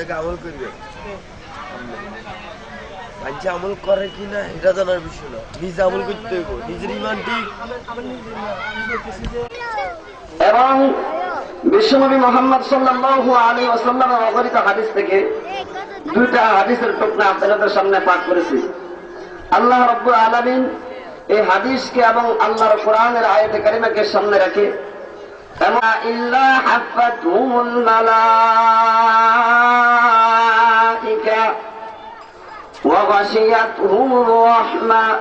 আমল করবে। আমল করে কি না, এটা জানার বিষয় না। আমল করতে হইব। নিজের ইমান ঠিক। এবং বিশ্বনবী মোহাম্মদ সাল্লাল্লাহু আলাইহি ওয়াসাল্লামের অবহিত হাদিস থেকে দুইটা হাদিসের টুকরা আপনাদের সামনে পাঠ করেছি। আল্লাহ রব্বুল আলামিন এই হাদিসকে এবং আল্লাহর কোরআনের আয়াতে কারিমাকে সামনে রাখে كما إلا حفتهم الملائكة وغشيتهم الرحمة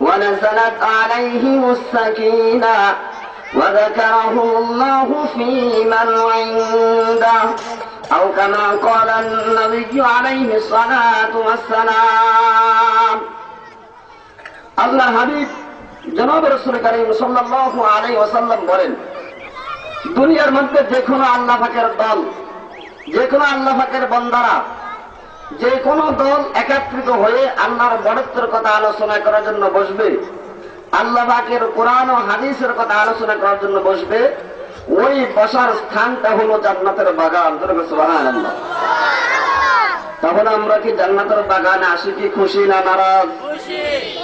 ونزلت عليهم السكينة وذكرهم الله في من عنده أو كما قال النبي عليه الصلاة والسلام আল্লাহ হাবিব জনাব রসুল করিম সাল্লাল্লাহু আলাইহি ওয়াসাল্লাম বলেন দুনিয়ার মধ্যে যে কোনো আল্লাহ পাকের দল, যে কোনো আল্লাহ পাকের বন্দারা, যে কোনো দল একত্রিত হয়ে আল্লাহর বড়ত্বের কথা আলোচনা করার জন্য বসবে, আল্লাহ পাকের কোরআন ও হাদিসের কথা আলোচনা করার জন্য বসবে, ওই বসার স্থানটা হলো জান্নাতের বাগান। তাহলে আমরা কি জান্নাতের বাগানে আসি কি? খুশি না নারাজ?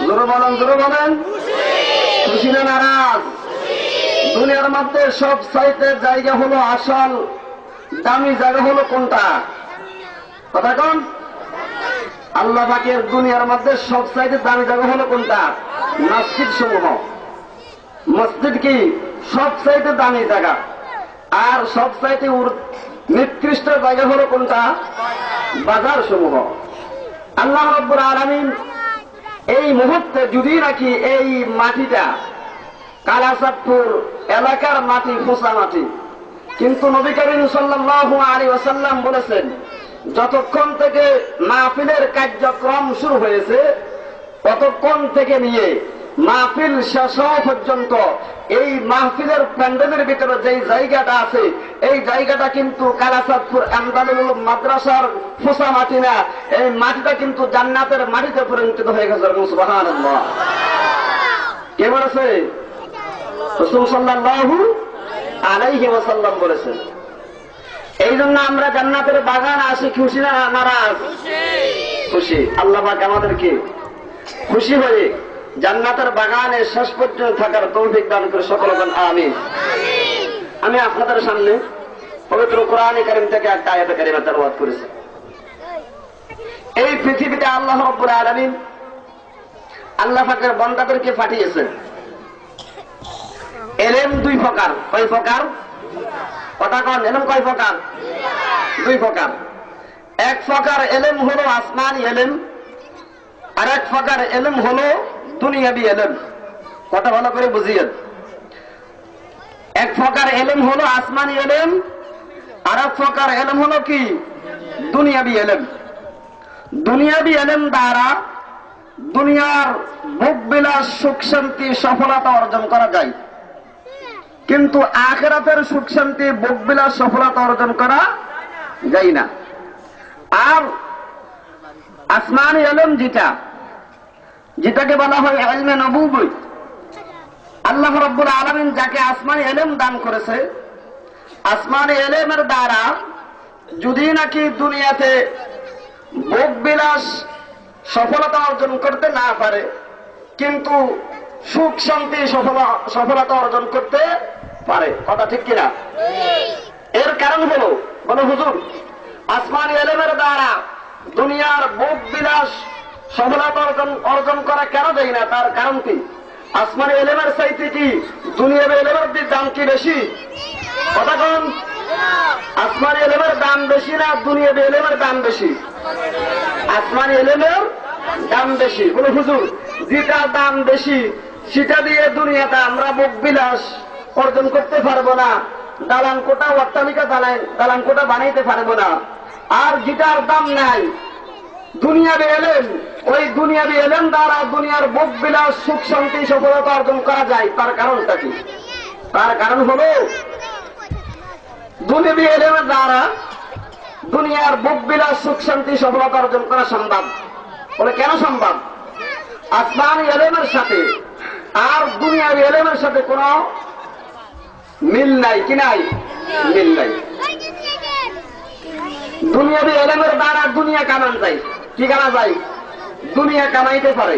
জোরে বলেন বলেন। খুশি না নারাজ? দুনিয়ার মধ্যে সব সাইতে জায়গা হলো আসল, দামি জায়গা হলো কোনটা? কথা কোন। আল্লাহ পাকের দুনিয়ার মধ্যে সব সাইতে দামি জায়গা হলো কোনটা? মসজিদ সমূহ। মসজিদ কি? সব চাইতে দামি জায়গা। আর সব চাইতে নিকৃষ্ট জায়গা হলো কোনটা? বাজার সমূহ। আল্লাহ রব্বুর আলমিন এই মুহূর্তে যদি নাকি এই মাটিটা কালাসাদপুর এলাকার মাটি ফোসা মাটি। কিন্তু নবী করিম সাল্লাল্লাহু আলী ওয়াসাল্লাম বলেছেন, যতক্ষণ থেকে মাহফিলের কার্যক্রম শুরু হয়েছে, ততক্ষণ থেকে নিয়ে মাহফিল শেষ পর্যন্ত এই মাহফিলের প্যান্ডেলের ভিতরে যেই জায়গাটা আছে, এই জায়গাটা কিন্তু কালাসাদপুর আন্দালুল মাদ্রাসার ফোসা মাটি না, এই মাটিটা কিন্তু জান্নাতের মাটিতে পরিণত হয়ে গেছে কে বলেছে? রসুল সাল্লাহু আলাইহি ওয়াসাল্লাম বলেছেন এই জন্য আমরা জান্নাতের বাগান আসি খুশি না নারাজ খুশি। আল্লাহ পাক আমাদেরকে খুশি হয়ে জান্নাতের বাগানে শেষ পর্যন্ত থাকার তৌফিক দান করে সকল আমি আমি আপনাদের সামনে পবিত্র কোরআন কারিম থেকে একটা আয়াত কারিমা তেলাওয়াত করেছি। এই পৃথিবীতে আল্লাহ রব্বুল আলামিন আল্লাহ পাকের বন্দাদেরকে পাঠিয়েছেন। এলেম দুই প্রকার। কয় প্রকার? কথা কন, এলেম কয় প্রকার? দুই প্রকার। এক প্রকার এলেম হলো আসমানি এলেম, আর এক প্রকার এলেম হলো দুনিয়াবি এলেম। কথা ভালো করে বুঝিয়েন। এক প্রকার এলেম হলো আসমানি এলেম, আর এক প্রকার এলেম হলো কি? দুনিয়াবি এলেম। দুনিয়াবি এলেম দ্বারা দুনিয়ার ভোগ বিলাস সুখ শান্তি সফলতা অর্জন করা যায়। কিন্তু আখেরাতের সুখ শান্তি ভোগ বিলাস, সফলতা অর্জন করা যায় না। আর আসমানি এলেম যেটা, যেটাকে বলা হয় এলমে নবুবই আল্লাহ রব্বুল আলমিন যাকে আসমানি এলেম দান করেছে, আসমানি এলেমের দ্বারা যদি নাকি দুনিয়াতে ভোগ বিলাস, সফলতা অর্জন করতে না পারে, কিন্তু সুখ শান্তি সফলতা অর্জন করতে পারে কথা ঠিক কিনা? এর কারণ হলো বলো হুজুর। আসমানি এলেমের দ্বারা দুনিয়ার ভোগ বিলাস সফলতা অর্জন অর্জন করা কেন যায় না? তার কারণ কি? আসমানি এলেমের চাইতে কি দুনিয়ার এলেমের দাম কি বেশি? কথা কন। আসমানি এলেমের দাম বেশি না দুনিয়ার এলেমের দাম বেশি? আসমানি এলেমের দাম বেশি। বলে হুজুর যেটা দাম বেশি সেটা দিয়ে দুনিয়াতে আমরা মুখ বিলাস। অর্জন করতে পারব না। দালান কোটা অট্টালিকা দালান দালান কোটা বানাইতে পারব না। আর যেটার দাম নাই, দুনিয়াবি এলেন ওই দুনিয়াবি এলেন দ্বারা দুনিয়ার বুক বিলাস সুখ শান্তি, সফলতা অর্জন করা যায়। তার কারণটা কি? তার কারণ হলো, দুনিয়াবি এলেনের দ্বারা দুনিয়ার বুক বিলাস সুখ শান্তি, সফলতা অর্জন করা সম্ভব। বলে কেন সম্ভব? আসমান এলেমের সাথে আর দুনিয়ার এলেমের সাথে কোন মিল নাই কি নাই? মিল নাই। দুনিয়াবি এলেমের দ্বারা দুনিয়া কামান যায়। কি কামা যায়? দুনিয়া কামাইতে পারে।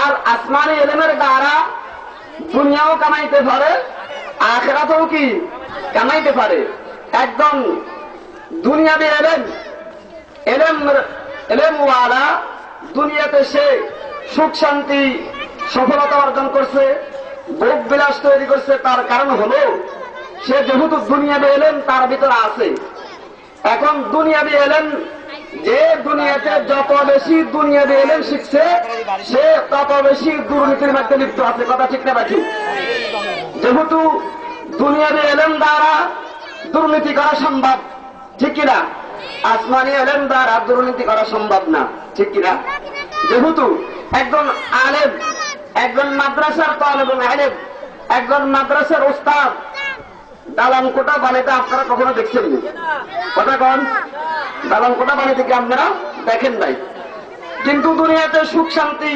আর আসমানি এলেমের দ্বারা দুনিয়াও কামাইতে পারে, আখেরাতেও কি কামাইতে পারে। একদম দুনিয়াবি এলেম এলেম এলেমওয়ালা দুনিয়াতে সে সুখ শান্তি, সফলতা অর্জন করছে। ভোগ বিলাস তৈরি করছে, তার কারণ হলো, সে যেহেতু দুনিয়াবি এলেন, তার ভিতরে আছে। এখন দুনিয়াবি এলেন, যে দুনিয়াতে যত বেশি দুনিয়াবি এলেন শিখছে, সে তত বেশি দুর্নীতির মধ্যে লিপ্ত আছে। কথা ঠিক না বাকি যেহেতু দুনিয়াবি এলেন দ্বারা দুর্নীতি করা সম্ভব, ঠিক কিনা আসমানি এলেন দ্বারা দুর্নীতি করা সম্ভব না, ঠিক কিনা যেহেতু একজন আলেম একজন মাদ্রাসার তলেব আলেম, একজন মাদ্রাসার উস্তাদ। দালান কোটা বানাইতে আপনারা কখনো দেখছেন কথা কন। দালান কোটা বানাইতে কি আপনারা দেখেন নাই? কিন্তু দুনিয়াতে সুখ, শান্তি,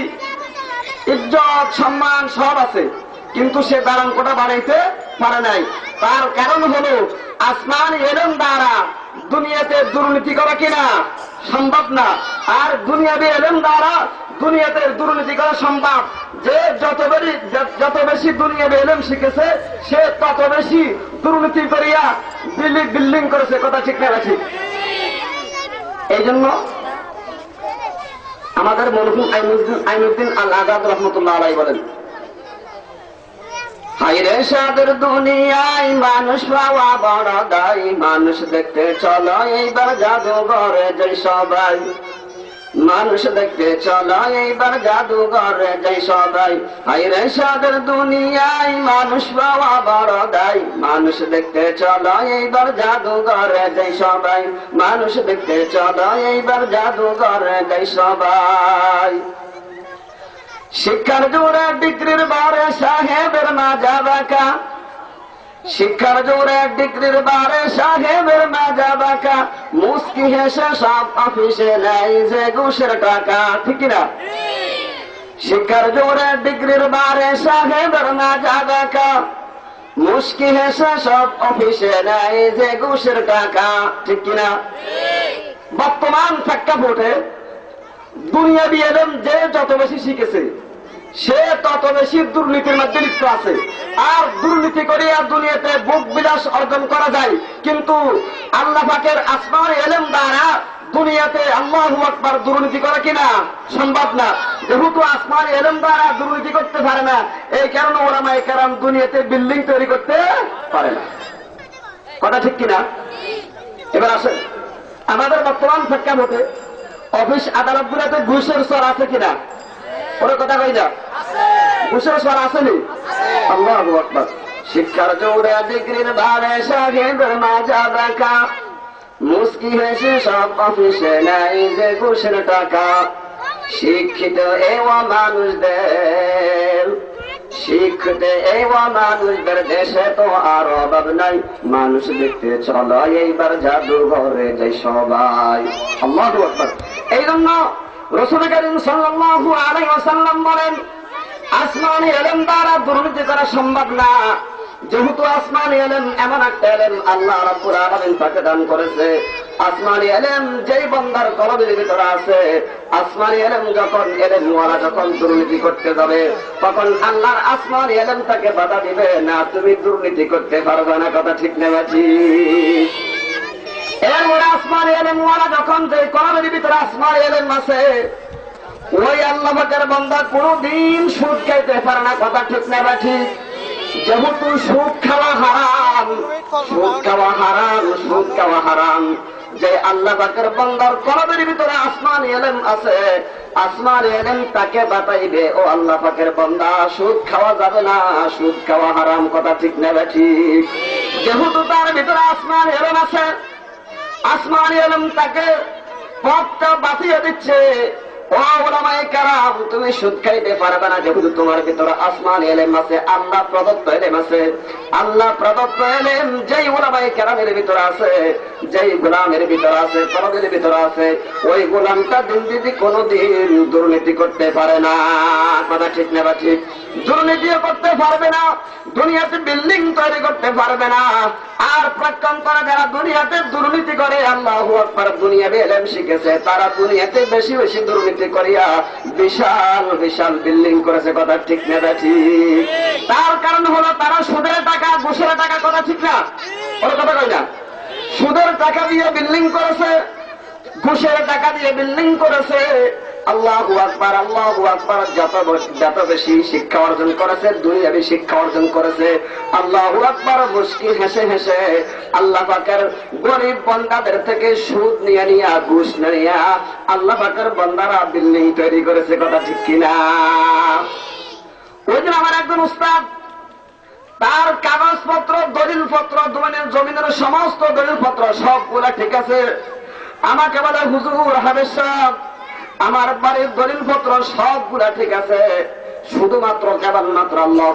ইজ্জত, সম্মান সব আছে। কিন্তু সে দালান কোটা বানাইতে পারে নাই। তার কারণ হলো, আসমান এলম দ্বারা দুনিয়াতে দুর্নীতি করা কিনা সম্ভব না। আর দুনিয়াবি এলম দ্বারা দুনিয়াতে দুর্নীতি করা সম্ভব। যে যত বেশি যত বেশি দুনিয়াবি এলম শিখেছে, সে তত বেশি দুর্নীতি করিয়া বিল্ডিং বিল্ডিং করেছে, কথা ঠিক না ঠিক? এই জন্য আমাদের মরহুম আইনুদ্দিন আইনুদ্দিন আল আজাদ রহমতুল্লাহ আলাই বলেন হাইরে সাদের দুনিয়ায় মানুষ পাওয়া বড় দায়। মানুষ দেখতে চলো, এইবার জাদুঘরে যাই সবাই। মানুষ দেখতে চলো, এইবার জাদুঘরে যাই সবাই। হাইরে সাদের দুনিয়ায় মানুষ পাওয়া বড় দায়। মানুষ দেখতে চলো, এইবার জাদুঘরে যাই সবাই। মানুষ দেখতে চলো, এইবার জাদুঘরে যাই সবাই। শিক্ষার জোরে ডিগ্রির বারে সাহেবের মাজা বাঁকা। শিক্ষার জোরে ডিগ্রির বারে সাহেবের মাজা মুস্কি হেসে সব অফিসে নেই যে ঘুষের টাকা, ঠিক না? শিক্ষার জোরে ডিগ্রির বারে সাহেবের মাজা বাঁকা মুস্কি হেসে সব অফিসে নেই যে ঘুষের টাকা, ঠিক কিনা বর্তমান প্রেক্ষাপটে দুনিয়া বিয়েলেন যে যত বেশি শিখেছে সে তত বেশি দুর্নীতির মধ্যে লিপ্ত আছে। আর দুর্নীতি করিয়া দুনিয়াতে বুক বিলাস অর্জন করা যায়। কিন্তু আল্লাহ পাকের আসমান এলেম দ্বারা দুনিয়াতে আল্লাহ আকবার দুর্নীতি করা কিনা সম্ভব না। যেহেতু আসমান এলেম দ্বারা দুর্নীতি করতে পারে না, এই কারণে ওরামাই কারণ দুনিয়াতে বিল্ডিং তৈরি করতে পারে না। কথা ঠিক কিনা? এবার আসেন। আমাদের বর্তমান প্রেক্ষাপটে অফিস আদালত গুলাতে ঘুষের স্বর আছে কিনা? ওরা কথা কই না স্বর আসেনি? আল্লাহ আকবার। শিক্ষার জোরে ডিগ্রির ভারে সাহেবের মাজা দেখা। মুস্কি হেসে সব অফিসে নাই যে ঘুষের টাকা। শিক্ষিত এওয়া মানুষদের, শিক্ষিত এওয়া মানুষদের দেশে তো আর অভাব নাই। মানুষ দেখতে চলো, এইবার জাদুঘরে যাই সবাই। আল্লাহ এই জন্য রসুল করিম বলেন, আসমানি দ্বারা দুর্নীতি সম্ভব না। যেহেতু আসমানি এলেম এমন একটা এলেম আল্লাহ তাকে দান করেছে। আসমানি এলেম যেই কলবের ভিতরে আছে, আসমানি যখন এলেম ওয়ালা যখন দুর্নীতি করতে যাবে, তখন আল্লাহর আসমানি এলেম তাকে বাধা দিবে, না, তুমি দুর্নীতি করতে পারবে না। কথা ঠিক নেবাছি এরপরে আসমান এলেম ওয়ালা যখন যে কলমের ভিতরে আসমান এলেম আছে ওই আল্লাহ পাকের বন্দা কোনদিন সুদ খাইতে পারে না, কথা ঠিক না বা ঠিক? যেহেতু সুদ খাওয়া হারাম, সুদ খাওয়া হারাম, সুদ খাওয়া হারাম। যে আল্লাহ পাকের বন্দার কলমের ভিতরে আসমান এলেম আছে আসমান এলেম তাকে বাতাইবে, ও আল্লাহ পাকের বন্দা, সুদ খাওয়া যাবে না, সুদ খাওয়া হারাম, কথা ঠিক না বা ঠিক? যেহেতু তার ভিতরে আসমান এলেম আছে আসমান আলম তাকে পথটা বাঁচিয়ে দিচ্ছে। তুমি সুদ খাইতে পারবে না যেহেতু তোমার ভিতরে আসমান এলেম আছে আল্লাহ প্রদত্ত এলেম আছে। আল্লাহ প্রদত্ত এলেম যেই ভিতরে আছে, যেই গোলামের ভিতরে আছে, তলবের ভিতরে আছে, ওই গোলামটা কোনোদিন দুর্নীতি করতে পারে না। কথা ঠিক না ঠিক? দুর্নীতিও করতে পারবে না, দুনিয়াতে বিল্ডিং তৈরি করতে পারবে না। আর প্রাক্তন করা যারা দুনিয়াতে দুর্নীতি করে, আল্লাহ আকবার দুনিয়া এলেম শিখেছে, তারা দুনিয়াতে বেশি বেশি দুর্নীতি করিয়া বিশাল বিশাল বিল্ডিং করেছে, কথা ঠিক না তার কারণ হলো তারা সুদের টাকা, ঘুষের টাকা, কথা ঠিক না? ওর কথা কই না? সুদের টাকা দিয়ে বিল্ডিং করেছে, ঘুষের টাকা দিয়ে বিল্ডিং করেছে আল্লাহ আকবার আল্লাহ আকবার যত যত বেশি শিক্ষা অর্জন করেছে দুনিয়াবি শিক্ষা অর্জন করেছে। আল্লাহ আকবার মুস্কি হেসে হেসে আল্লাহ পাকের গরিব বন্দাদের থেকে সুদ নিয়ে নিয়া ঘুষ নিয়ে আল্লাহ পাকের বন্দারা বিল্ডিং তৈরি করেছে কথা ঠিক কিনা? ওই দিন আমার একজন উস্তাদ তার কাগজপত্র দলিল পত্র দোকানের জমিনের সমস্ত দলিলপত্র সবগুলা ঠিক আছে। আমাকে বলে হুজুর হাবেশ সাহেব, আমার বাড়ির দলিলপত্র সবগুলা ঠিক আছে। শুধুমাত্র কেবলমাত্র আল্লাহ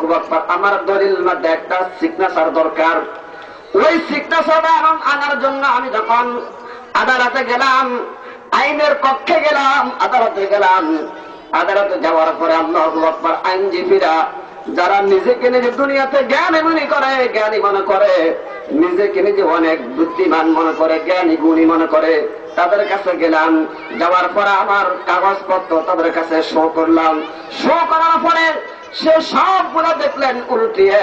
আমার দলিল মধ্যে একটা সিগনেচার দরকার। ওই সিগনেচারটা আনার জন্য আমি যখন আদালতে গেলাম, আইনের কক্ষে গেলাম, আদালতে গেলাম, আদালতে যাওয়ার পরে আল্লাহ আকবার আইনজীবীরা, যারা নিজেকে নিজে দুনিয়াতে জ্ঞানী মনে করে, জ্ঞানী মনে করে নিজেকে নিজে অনেক বুদ্ধিমান মনে করে, জ্ঞানী গুণী মনে করে। তাদের কাছে গেলাম, যাওয়ার পরে আমার কাগজপত্র তাদের কাছে শো করলাম। শো করার পরে সে সবগুলো দেখলেন, উল্টিয়ে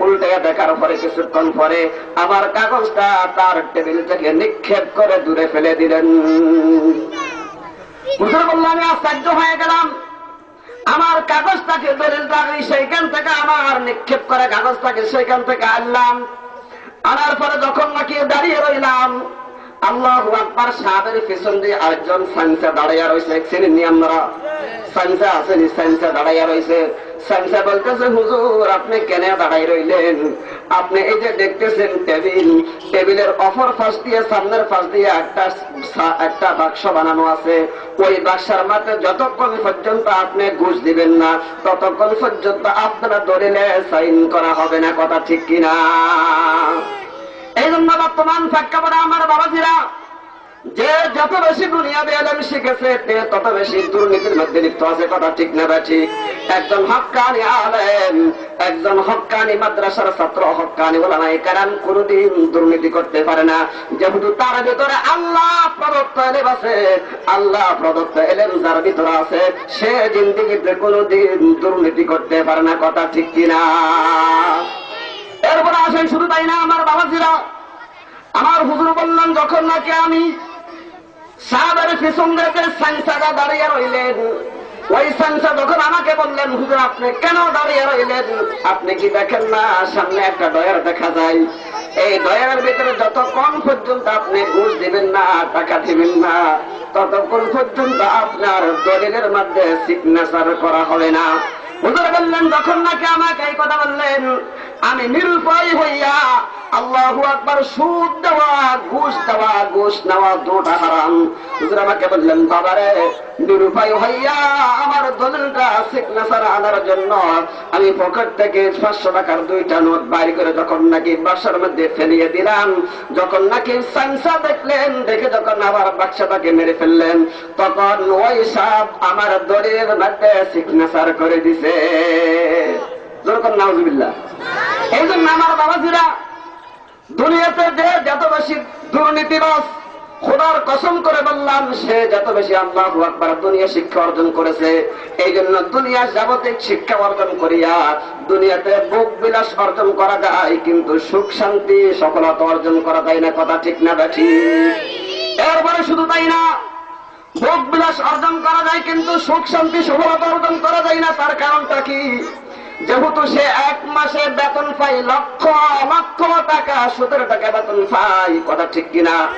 উল্টে দেখার পরে কিছুক্ষণ পরে আমার কাগজটা তার টেবিল থেকে নিক্ষেপ করে দূরে ফেলে দিলেন। আমি আশ্চর্য হয়ে গেলাম। আমার কাগজটাকে দলিলটাকে সেইখান থেকে আমার নিক্ষেপ করে কাগজটাকে সেইখান থেকে আনলাম। আনার পরে যখন নাকি দাঁড়িয়ে রইলাম, আল্লাহ আকবার সাহেবের পেছন দিয়ে আরেকজন সাইন্সে দাঁড়াইয়া রয়েছে চিনি আমরা সাইন্সে আসেনি সাইন্সে দাঁড়াইয়া রয়েছে বলতেছে, হুজুর, আপনি কেন দাঁড়াই রইলেন? আপনি এই যে দেখতেছেন টেবিল, টেবিলের অপর পাশ দিয়ে, সামনের পাশ দিয়ে একটা একটা বাক্স বানানো আছে। ওই বাক্সার মাঠে যতক্ষণ পর্যন্ত আপনি ঘুষ দিবেন না, ততক্ষণ পর্যন্ত আপনারা দলিলে সাইন করা হবে না, কথা ঠিক কিনা? এই জন্য বর্তমান প্রেক্ষাপটে আমার বাবাজিরা যে যত বেশি দুনিয়া বেলম শিখেছে তত বেশি দুর্নীতির মধ্যে লিপ্ত আছে, কথা ঠিক না বা ঠিক? একজন হক্কানি আলেম, একজন হক্কানি মাদ্রাসার ছাত্র হক্কানি বলা নাই কারণ কোনদিন দুর্নীতি করতে পারে না। যেহেতু তার ভিতরে আল্লাহ প্রদত্ত এলেম আছে, আল্লাহ প্রদত্ত এলেম যার ভিতরে আছে, সে জিন্দিগিতে কোনদিন দুর্নীতি করতে পারে না, কথা ঠিক কিনা? এরপরে আসেন শুধু তাই না, আমার বাবাজিরা, আমার হুজুর বললেন, যখন নাকি আমি সাইন্সাদা দাঁড়িয়ে রইলেন। ওই যখন আমাকে বললেন, হুজুর, আপনি কেন দাঁড়িয়ে রইলেন? আপনি কি দেখেন না? সামনে একটা ডয়ার দেখা যায়। এই ডয়ারের ভিতরে যতক্ষণ পর্যন্ত আপনি ঘুষ দিবেন না, টাকা দিবেন না, ততক্ষণ পর্যন্ত আপনার দলিলের মধ্যে সিগনেচার করা হবে না। হুজুর বললেন, যখন নাকি আমাকে এই কথা বললেন আমি নিরুপায় হইয়া আল্লাহ আকবার সুদ দেওয়া, ঘুষ দেওয়া, ঘুষ নেওয়া দুটা হারাম। আমাকে বললেন, বাবারে, নিরুপায় হইয়া আমার দলিলটা সিগনেচার আনার জন্য আমি পকেট থেকে পাঁচশো টাকার দুইটা নোট বাইর করে যখন নাকি বাসার মধ্যে ফেলিয়ে দিলাম, যখন নাকি সাংসা দেখলেন, দেখে যখন আবার বাক্সাটাকে মেরে ফেললেন, তখন ওই সাপ আমার দলিলের মধ্যে সিগনেচার করে দিছে। যেরকম এই জন্য আমার বাবাজিরা, দুনিয়াতে যে যত বেশি দুর্নীতিবাস খোদার কসম করে বললাম, সে যত বেশি আল্লাহ আকবার দুনিয়া শিক্ষা অর্জন করেছে, এই জন্য দুনিয়া শিক্ষা অর্জন করিয়া দুনিয়াতে বুক বিলাস অর্জন করা যায়, কিন্তু সুখ শান্তি, সফলতা অর্জন করা যায় না, কথা ঠিক না, বেঠি। এরপরে শুধু তাই না ভোগ বিলাস অর্জন করা যায়, কিন্তু সুখ শান্তি, সফলতা অর্জন করা যায় না, তার কারণটা কি? যেহেতু সে এক মাসে বেতন পাই লক্ষ লক্ষ টাকা, সতেরো টাকা বেতন পাই কথা ঠিক কিনা?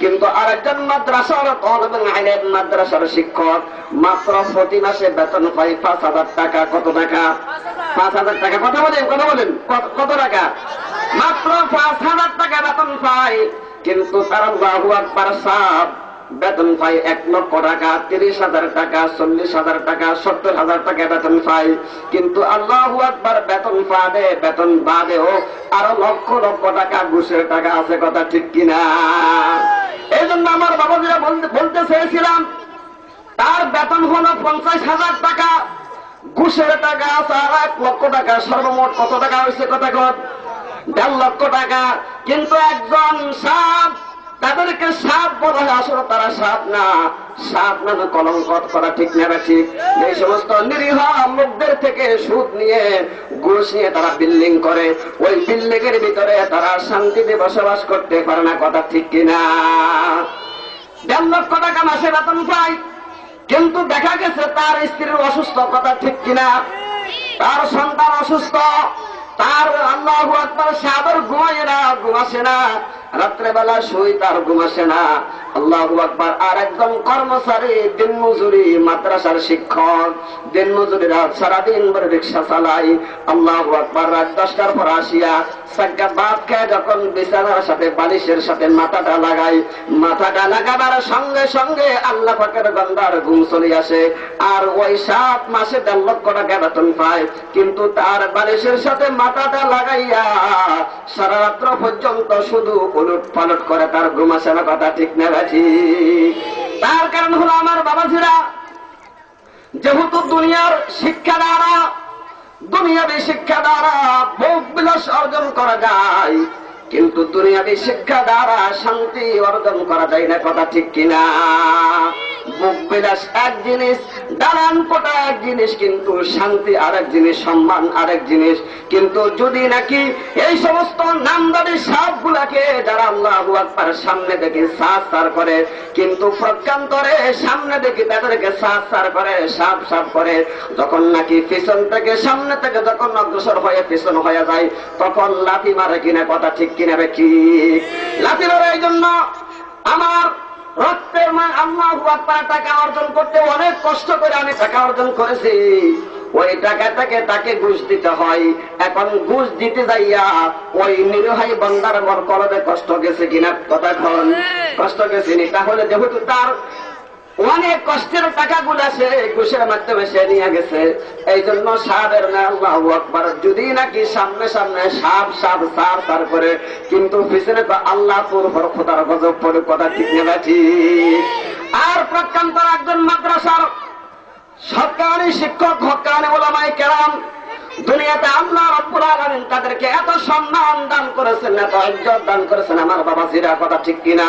কিন্তু আরেকজন মাদ্রাসার তলবেন আইনের মাদ্রাসার শিক্ষক, মাত্র প্রতি মাসে বেতন পাই পাঁচ হাজার টাকা। কত টাকা? পাঁচ হাজার টাকা। কথা বলেন কথা বলেন। কত- টাকা? মাত্র পাঁচ হাজার টাকা বেতন পাই কিন্তু তার বাহু আকবার সাপ বেতন পাই এক লক্ষ টাকা, তিরিশ হাজার টাকা, চল্লিশ হাজার টাকা, সত্তর হাজার টাকা বেতন পাই কিন্তু আল্লাহ একবার বেতন পাবে বেতন বাদেও আরও লক্ষ লক্ষ টাকা ঘুষের টাকা আছে কথা ঠিক কিনা? এই জন্য আমার বলতে বলতে চেয়েছিলাম, তার বেতন হলো পঞ্চাশ হাজার টাকা, ঘুষের টাকা আছে আর এক লক্ষ টাকা, সর্বমোট কত টাকা হয়েছে কথা কত দেড় লক্ষ টাকা। কিন্তু একজন সাপ তাদেরকে সাপ বলা হয়, আসলে তারা সাপ না। সাপ নামে কলঙ্ক করা ঠিক না ঠিক? এই সমস্ত নিরীহ লোকদের থেকে সুদ নিয়ে, ঘুষ নিয়ে তারা বিল্ডিং করে। ওই বিল্ডিং এর ভিতরে তারা শান্তিতে বসবাস করতে পারে না, কথা ঠিক কিনা দেড় লক্ষ টাকা মাসে বেতন পায়। কিন্তু দেখা গেছে তার স্ত্রীর অসুস্থ, কথা ঠিক কিনা তার সন্তান অসুস্থ। তার আল্লাহ একবার সাদর ঘুমায় না ঘুমাসে না। রাত্রেবেলা শুই তার ঘুমাসে না। আল্লাহ আকবার। আর একজন কর্মচারী দিন মজুরি মাদ্রাসার শিক্ষক দিন মজুরি রাত সারাদিন ধরে রিক্সা চালাই আল্লাহ আকবার। রাত দশটার পর আসিয়া সাজ্ঞা বাদ খায় যখন বিছানার সাথে, বালিশের সাথে মাথাটা লাগাই মাথাটা লাগাবার সঙ্গে সঙ্গে আল্লাহ পাকের গন্ধার ঘুম চলে আসে। আর ওই সাত মাসে দেড় লক্ষ টাকা বেতন পায়। কিন্তু তার বালিশের সাথে মাথাটা লাগাইয়া সারা রাত্র পর্যন্ত শুধু উলট পালট করে, তার ঘুম কথা ঠিক না ঠিক তার কারণ হলো আমার বাবাজিরা, যেহেতু দুনিয়ার শিক্ষা দ্বারা দুনিয়াবী শিক্ষা দ্বারা ভোগ বিলাস অর্জন করা যায়, কিন্তু দুনিয়াবী শিক্ষা দ্বারা শান্তি অর্জন করা যায় না, কথা ঠিক কিনা? এক জিনিস, দালান কোটা এক জিনিস, কিন্তু শান্তি জিনিস, সম্মান জিনিস। কিন্তু যদি নাকি এই সমস্ত নামদারি সাপ গুলাকে যারা আল্লাহ আকবার সামনে দেখে সাপ সার করে, কিন্তু প্রজ্ঞান্তরে সামনে দেখি তাদেরকে সাপ সার করে, সাপ সাপ করে, যখন নাকি পিছন থেকে, সামনে থেকে যখন অগ্রসর হয়ে পিছন হয়ে যায়, তখন লাথি মারে কিনা কথা ঠিক কিনা কি লাথি মারে এই জন্য আমার রক্তের মা আল্লাহ টাকা অর্জন করতে অনেক কষ্ট করে আমি টাকা অর্জন করেছি। ওই টাকাটাকে তাকে ঘুষ দিতে হয়। এখন ঘুষ দিতে যাইয়া ওই নিরহাই বন্দার মন কলবে কষ্ট গেছে কিনা? কথা কষ্ট গেছে নি? তাহলে যেহেতু তার অনেক কষ্টের টাকাগুলা সে ঘুষের মাধ্যমে সে নিয়ে গেছে। এই জন্য সাপের না, আল্লাহ আকবার, যদি নাকি সামনে সামনে সাপ সাপ সার করে কিন্তু পিছনে তো আল্লাহ তোর খোদার গজব পরে কথা ঠিক নেবে ঠিক। আর প্রত্যন্ত একজন মাদ্রাসার সরকারি শিক্ষক, হকানি ওলামাই কেরাম, দুনিয়াতে আল্লাহ রব্বুল আলামিন তাদেরকে এত সম্মান দান করেছেন, এত ইজ্জত দান করেছেন, আমার বাবা জিরা কথা ঠিক কিনা?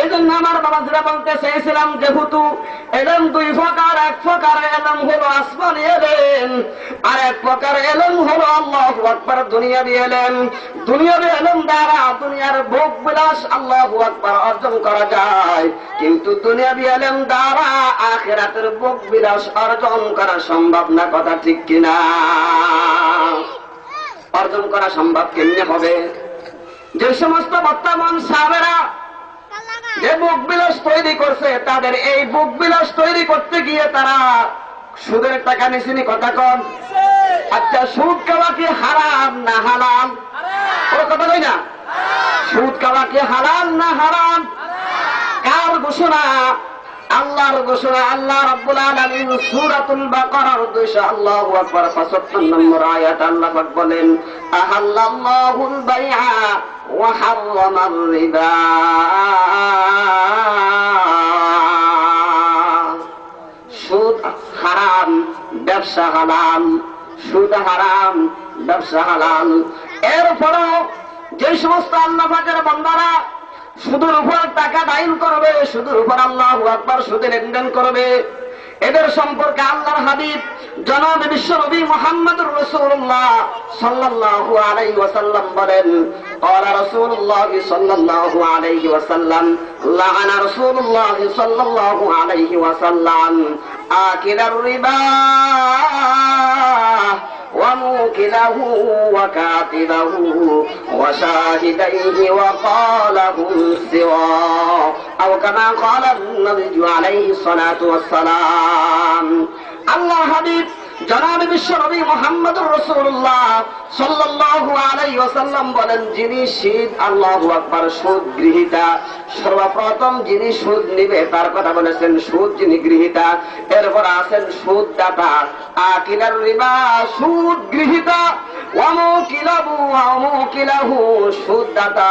এই জন্য আমার বাবাজিরা বলতে চেয়েছিলাম, যেহেতু এলম দুই প্রকার, এক প্রকার এলম হলো আসমান এলেন আর এক প্রকার এলম হলো আল্লাহ আকবার, দুনিয়াবি এলেন দুনিয়াবি এলম দ্বারা দুনিয়ার ভোগ বিলাস আল্লাহ আকবার অর্জন করা যায়। কিন্তু দুনিয়াবি এলেম দ্বারা আখেরাতের ভোগ বিলাস অর্জন করা সম্ভব না, কথা ঠিক কিনা? অর্জন করা সম্ভব কেমনে হবে? যে সমস্ত বর্তমান সাবেরা যে বুক বিলাস তৈরি করছে, তাদের এই বুক বিলাস তৈরি করতে গিয়ে তারা সুদের টাকা নিছিনি, কথা কন। আচ্ছা সুদ খাওয়া কি হারাম না হারাম ও কথা কই না? সুদ খাওয়া কি হারাম না হারাম কার ঘোষণা? আল্লাহর ঘোষণা, আল্লাহ রাব্বুল আলামিন সূরাতুল বাকারার 200 আল্লাহু আকবার 75 নম্বর আয়াত আল্লাহ পাক বলেন, আহাল্লাল্লাহুল বাইআ ওয়া রিবা। সুদ হারাম, ব্যবসা হালাল, সুদ হারাম, ব্যবসা হালাল। এরপরও যে সমস্ত আল্লাহ পাকের বান্দারা সুদের উপর টাকা দাইন করবে সুদের উপর আল্লাহ আকবার সুদে লেনদেন করবে এদের সম্পর্কে আল্লাহর হাবিব জনাব বিশ্ব নবী মোহাম্মদ রসুল্লাহ সাল্লাল্লাহু আলাইহি ওয়াসাল্লাম বলেন قال رسول الله صلى الله عليه وسلم لعن رسول الله صلى الله عليه وسلم آكل الربا وموكله وكاتبه وشاهديه وقال هم سوا أو كما قال النبي عليه الصلاة والسلام. الله حبيب. জনাব বিশ্ব নবী মোহাম্মদ রসুল্লাহ সাল্লাল্লাহু আলাইহি ওয়াসাল্লাম বলেন, যিনি শীত আল্লাহু আকবার, সুদ গৃহীতা, সর্বপ্রথম যিনি সুদ নিবে, তার কথা বলেছেন, সুদ যিনি গৃহীতা, এরপর আছেন সুদ দাতা আকিলার রিবা, সুদ গৃহীতা ওয়ামুকিলাহু ওয়ামুকিলাহু সুদ দাতা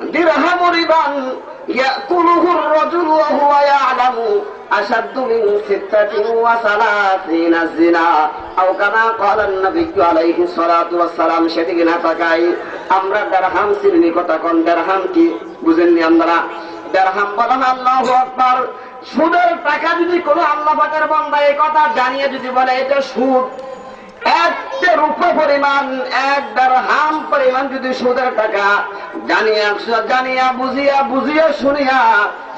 درهم ربا يأكله الرجل وهو يعلم أشد من ستة وثلاثين الزنا أو كما قال النبي عليه الصلاة والسلام সেদিকে না তাকাই আমরা দেড়হাম শ্রেণী কথা কোন দেড়হাম কি বুঝেননি আমরা দেড়হাম বলা আল্লাহ আকবার সুদের টাকা যদি কোনো আল্লাহ পাকের বান্দা এই কথা জানিয়ে যদি বলে এটা সুদ একটা রূপ পরিমাণ, এক হাম পরিমাণ যদি সুদের টাকা, জানিয়া জানিয়া, বুঝিয়া বুঝিয়া শুনিয়া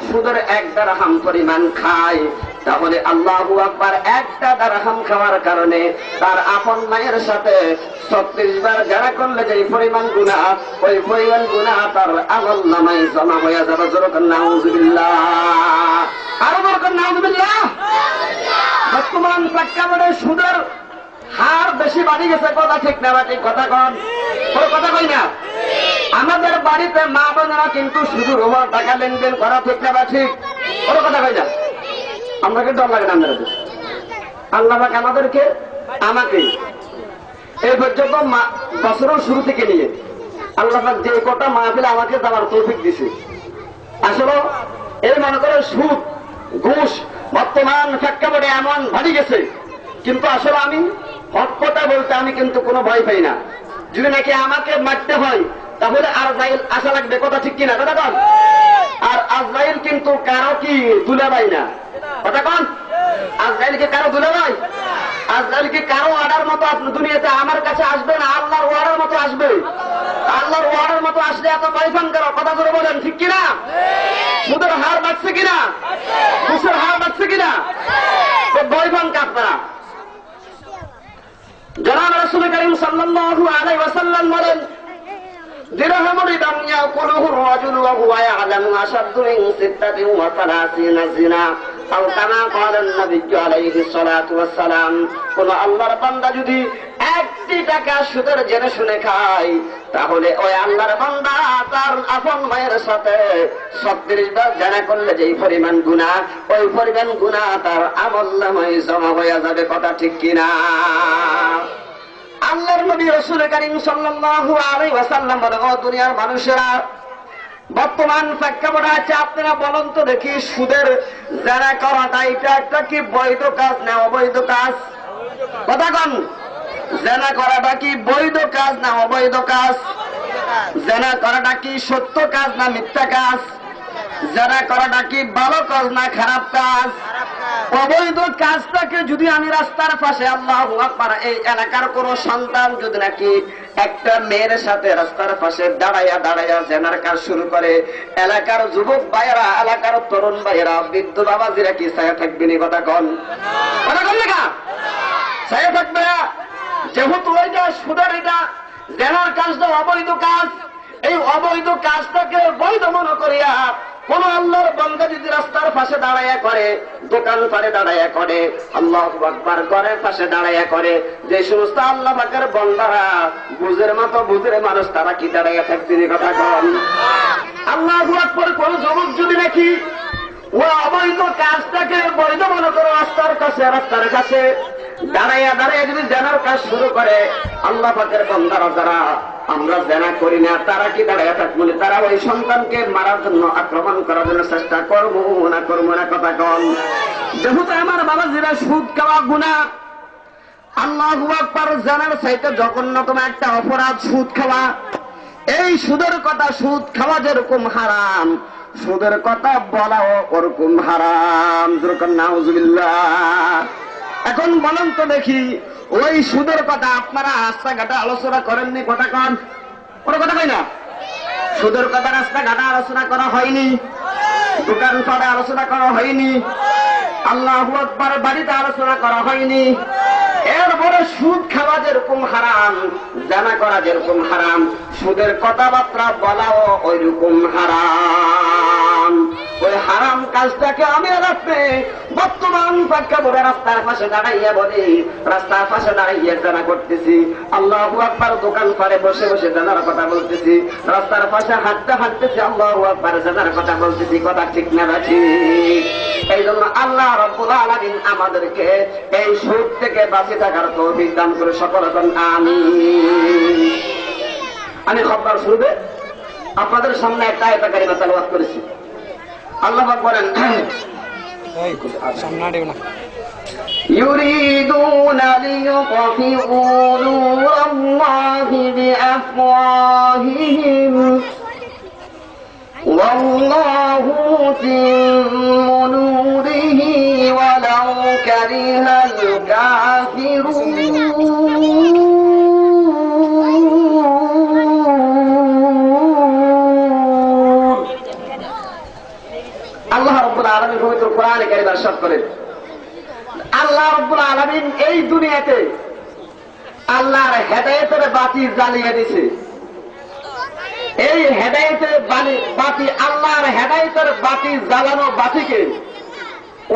সুদের এক হাম পরিমাণ খায়, তাহলে আল্লাহ আকবার একটা দারহাম খাওয়ার কারণে তার আপন মায়ের সাথে ছত্রিশ বার যারা করলে যে পরিমাণ গুণা ওই পরিমাণ গুণা তার আমল নামাই জমা হয়ে যাবে। যেরকম নাউজুবিল্লাহ। আরও যেরকম নাউজুবিল্লাহ। বর্তমান প্রেক্ষাপটে সুদের হার বেশি বাড়ি গেছে, কথা ঠিক না বা ঠিক কথা কন। কোনো কথা কই না? আমাদের বাড়িতে মা বোনেরা কিন্তু শুধু রোমার টাকা লেনদেন করা ঠিক না, বা ঠিক? কোনো কথা কই না? আমরা ডর লাগে না আমাদের আল্লাহ আমাদেরকে, আমাকে এই পর্যন্ত মা- বছরের শুরু থেকে নিয়ে আল্লাহ যে কটা মাহফিল আমাকে দেওয়ার তৌফিক দিছে। আসলে এই মনে করে সুদ, ঘুষ, বর্তমান প্রেক্ষাপটে এমন ভারী গেছে। কিন্তু আসলে আমি হক বলতে আমি কিন্তু কোনো ভয় পাই না। যদি নাকি আমাকে মারতে হয়, তাহলে আর জাইল আশা লাগবে কথা ঠিক কিনা, কথা কন? আর আজরাইল কিন্তু কারও কি তুলে পাই না? কথা কন? আজরাইল কারও তুলে পাই কি কারও অর্ডার মতো দুনিয়াতে আমার কাছে আসবে না? আল্লাহর ওয়ার্ডার মতো আসবে? আল্লাহর ওয়ার্ডার মতো আসলে এত পাইফান করো কথা করে বলেন, ঠিক কিনা? সুদের হার বাড়ছে কিনা? ঘুষের হার বাড়ছে কিনা? তো বৈফান কাপড়া জনাব রসুল করিম সাল্লাল্লাহু আলাইহি ওয়াসাল্লাম বলেন দিরহামুল দামিয়া কুলুহু রাজুলু ওয়া হুয়া ইয়ালামু আশাদ্দু মিন সিত্তাতিন ওয়া সালাসিনা জিনা কোন আল্লাহর বান্দা যদি একটি টাকা জেনে শুনে খায়, তাহলে ওই আল্লাহর বান্দা তার আপন মায়ের সাথে ছত্রিশ বার করলে পরিমাণ গুণা ওই পরিমাণ গুণা তার জমা হয়ে যাবে, কথা ঠিক কিনা? আল্লাহর নবী রসুল করিম ও দুনিয়ার মানুষেরা বর্তমান প্রেক্ষাপটে আছে, আপনারা বলুন তো দেখি, সুদের যারা করাটা এটা একটা কি বৈধ কাজ না অবৈধ কাজ? কথা কন জেনা করাটা কি বৈধ কাজ না অবৈধ কাজ? জেনা করাটা কি সত্য কাজ না মিথ্যা কাজ? জেনা করাটা কি ভালো কাজ না খারাপ কাজ? অবৈধ কাজটাকে যদি আমি রাস্তার পাশে আল্লাহ এই এলাকার কোন সন্তান যদি নাকি একটা মেয়ের সাথে রাস্তার পাশে দাঁড়াইয়া দাঁড়াইয়া জেনার কাজ শুরু করে, এলাকার যুবক ভাইয়েরা, এলাকার তরুণ ভাইয়েরা, বৃদ্ধ বাবাজিরা কি ছায়া থাকবে নি কথা কন? কথা কন লেখা? ছায়া থাকবে যেহেতু ওইটা সুদের এটা, জেনার কাজটা অবৈধ কাজ, এই অবৈধ কাজটাকে বৈধ মনে করিয়া কোন আল্লাহর বন্ধা যদি রাস্তার পাশে দাঁড়াইয়া করে দোকান পারে দাঁড়াইয়া করে, আল্লাহ আকবার করে পাশে দাঁড়াইয়া করে, যে সমস্ত আল্লাহ পাকের বন্দারা, বুঝের মতো বুঝের মানুষ, তারা কি দাঁড়াইয়া থাকবে কথা কন? আল্লাহ আকবার কোন যুবক যদি নাকি ও অবৈধ কাজটাকে বৈধ মনে করো রাস্তার কাছে রাস্তার কাছে, দাঁড়াইয়া দাঁড়াইয়া যদি জেনার কাজ শুরু করে, আল্লাহ পাকের বন্দারা যারা আমরা জেনা করি না, তারা কি দাঁড়াইয়া থাকব না? তারা ওই সন্তানকে মারার জন্য আক্রমণ করার জন্য চেষ্টা করব না করব না, কথা কন। যেহেতু আমার বাবা জিরা সুদ খাওয়া গুণা, আল্লাহ আকবার জানার চাইতে জঘন্যতম একটা অপরাধ সুদ খাওয়া। এই সুদের কথা সুদ খাওয়া যেরকম হারাম, সুদের কথা বলাও ওরকম হারাম। যেরকম নাউজুবিল্লাহ এখন বলেন তো দেখি, ওই সুদের কথা আপনারা রাস্তাঘাটে আলোচনা করেননি, কথা কন। কোনো কথা কই না? সুদের কথা রাস্তাঘাটে আলোচনা করা হয়নি। দোকান পাড়ে আলোচনা করা হয়নি। আল্লাহ আকবার বাড়িতে আলোচনা করা হয়নি। এরপরে সুদ খাওয়া যেরকম হারাম, জানা করা যেরকম হারাম, সুদের কথাবার্তা বলাও ওই রকম হারাম। ওই হারাম কাজটাকে আমি রাখতে বর্তমান প্রেক্ষাপটে রাস্তার পাশে দাঁড়াইয়া বলি, রাস্তার পাশে দাঁড়াইয়া জানা করতেছি। আল্লাহ আকবার দোকান পারে বসে বসে জানার কথা বলতেছি। রাস্তার পাশে হাঁটতে হাঁটতেছি, আল্লাহ আকবার জানার কথা বলতেছি। কথা ঠিক না ঠিক এই জন্য আল্লাহ রব্বুল আলামিন আমাদেরকে এই সুদ থেকে বাঁচে থাকার তৌফিক দান করে সকল এখন আমি আমি খবর শুরুতে আপনাদের সামনে একটা আয়তা কারিমা তালবাদ করেছি আল্লাহ পাক বলেন يريدون ليطفئوا نور الله بأفواههم والله متم نوره ولو كره الكافرون আল্লাহ রব্বুল আলমী পবিত্র কোরআনে কারিম আরশাদ করেন আল্লাহ রব্বুল আলমিন এই দুনিয়াতে আল্লাহর হেদায়েতের বাতি জ্বালিয়ে দিছে এই হেদায়েতের বাতি আল্লাহর হেদায়েতের বাতি জ্বালানো বাতিকে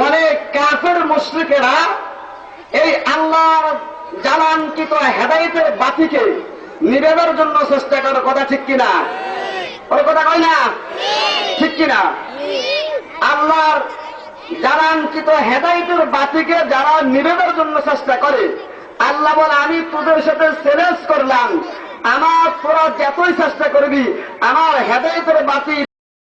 অনেক কাফের মুশরিকেরা এই আল্লাহর জ্বালানকৃত হেদায়েতের বাতিকে নিবেদনের জন্য চেষ্টা করার কথা ঠিক কিনা? ওর কথা কয় না? ঠিক কিনা? আল্লাহর জানাঙ্কিত হেদায়তের বাতিকে যারা নিবেদনের জন্য চেষ্টা করে, আল্লাহ বলে, আমি তোদের সাথে চ্যালেঞ্জ করলাম। আমার তোরা যতই চেষ্টা করবি আমার হেদায়তের বাতি